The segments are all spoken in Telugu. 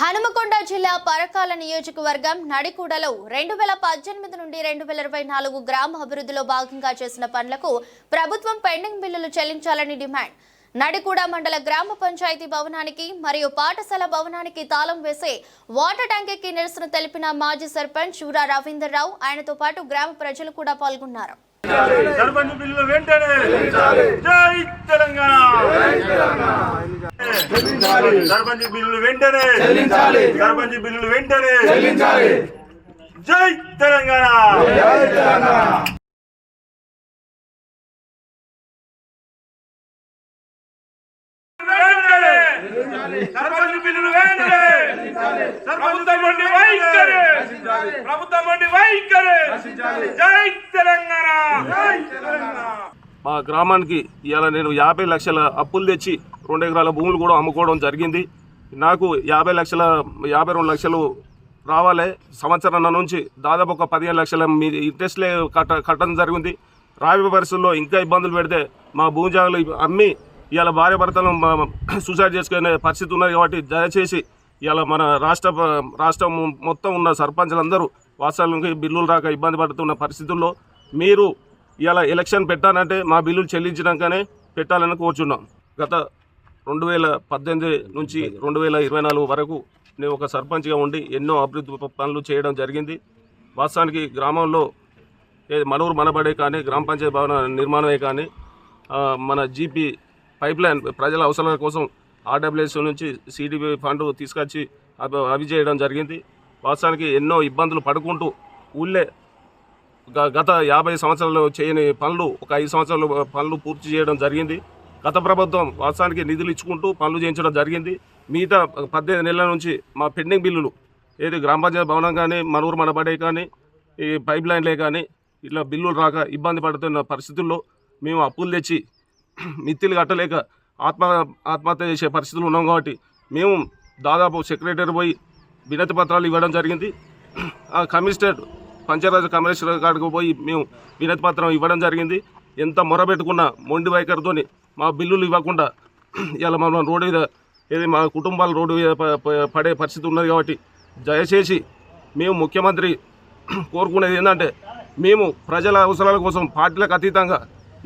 హనుమకొండ జిల్లా పరకాల నియోజకవర్గం నడికూడలో రెండు వేల పద్దెనిమిది నుండి రెండు వేల ఇరవై నాలుగు గ్రామ అభివృద్ధిలో భాగంగా చేసిన పనులకు ప్రభుత్వం పెండింగ్ బిల్లులు చెల్లించాలని డిమాండ్. నడికూడ మండల గ్రామ పంచాయతీ భవనానికి మరియు పాఠశాల భవనానికి తాళం వేసే వాటర్ ట్యాంకీకి నిరసన తెలిపిన మాజీ సర్పంచ్ చూరా రవీందర్ రావు. ఆయనతో పాటు గ్రామ ప్రజలు కూడా పాల్గొన్నారు. సర్పంచ్ బిల్లు వెంటనే జై తెలంగాణ సర్పంచ్ బిల్లు వెంటనే సర్పంచ్ బిల్లు వెంటనే జై తెలంగాణ వెంటనే! సర్పంచ్ బిల్లులు వెంటనే ప్రభుత్వం నుండి వైఖరి. ప్రభుత్వం నుండి వైఖరి. జై తెలంగాణ. మా గ్రామానికి ఇవాళ నేను యాభై లక్షల అప్పులు తెచ్చి రెండు ఎకరాల భూములు కూడా అమ్ముకోవడం జరిగింది. నాకు యాభై లక్షల యాభై రెండు లక్షలు రావాలి. సంవత్సరం నుంచి దాదాపు ఒక పదిహేను లక్షల మీ ఇంట్రెస్ట్లే కట్ట కట్టడం జరిగింది. రాబోయే పరిస్థితుల్లో ఇంకా ఇబ్బందులు పెడితే మా భూమి జాగాలు అమ్మి ఇవాళ భార్య భర్తలు సూసైడ్ చేసుకునే పరిస్థితి ఉన్నది కాబట్టి దయచేసి ఇవాళ మన రాష్ట్ర రాష్ట్రం మొత్తం ఉన్న సర్పంచులందరూ వాస్తవానికి బిల్లులు రాక ఇబ్బంది పడుతున్న పరిస్థితుల్లో మీరు ఇవాళ ఎలక్షన్ పెట్టాలంటే మా బిల్లులు చెల్లించినాకనే పెట్టాలని కోరుచున్నాం. గత రెండు వేల పద్దెనిమిది నుంచి రెండు వేల ఇరవై నాలుగు వరకు నేను ఒక సర్పంచ్గా ఉండి ఎన్నో అభివృద్ధి పనులు చేయడం జరిగింది. వాస్తవానికి గ్రామంలో ఏ మనూరు మనబడే కానీ గ్రామ పంచాయతీ భవన నిర్మాణమే కానీ మన జీపీ పైప్ లైన్ ప్రజల అవసరాల కోసం ఆర్డబ్ల్యూఎస్ఓ నుంచి సిడిపి ఫండ్ తీసుకొచ్చి అవి చేయడం జరిగింది. వాస్తవానికి ఎన్నో ఇబ్బందులు పడుకుంటూ ఊళ్ళే గ- గత యాభై సంవత్సరాలు చేయని పనులు ఒక ఐదు సంవత్సరాలు పనులు పూర్తి చేయడం జరిగింది. గత ప్రభుత్వం వాస్తవానికి నిధులు ఇచ్చుకుంటూ పనులు చేయించడం జరిగింది. మిగతా పద్దెనిమిది నెలల నుంచి మా పెండింగ్ బిల్లులు ఏది గ్రామ పంచాయతీ భవనం కానీ మనూరు మనబడే కానీ ఈ పైప్ లైన్లే కానీ ఇట్లా బిల్లులు రాక ఇబ్బంది పడుతున్న పరిస్థితుల్లో మేము అప్పులు తెచ్చి మిత్తిలు కట్టలేక ఆత్మ ఆత్మహత్య చేసే పరిస్థితులు ఉన్నాం కాబట్టి మేము దాదాపు సెక్రటరీ పోయి వినతి పత్రాలు ఇవ్వడం జరిగింది. ఆ కమిషనర్ పంచాయరాజ్ కమిషనర్ కాడికి పోయి మేము వినతి పత్రం ఇవ్వడం జరిగింది. ఎంత మొరబెట్టుకున్న మొండి వైఖరితో మా బిల్లులు ఇవ్వకుండా ఇలా మనం రోడ్డు మీద ఏది మా కుటుంబాలు రోడ్డు మీద పడే పరిస్థితి ఉన్నది కాబట్టి దయచేసి మేము ముఖ్యమంత్రి కోరుకునేది ఏంటంటే మేము ప్రజల అవసరాల కోసం పార్టీలకు అతీతంగా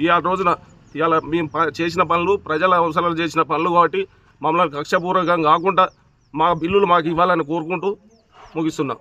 ఈ ఆ రోజున ఇవాళ మేము ప- చేసిన పనులు ప్రజల అవసరాలు చేసిన పనులు కాబట్టి మమ్మల్ని కక్షపూర్వకంగా కాకుండా మా బిల్లులు మాకు ఇవ్వాలని కోరుకుంటూ ముగిస్తున్నాం.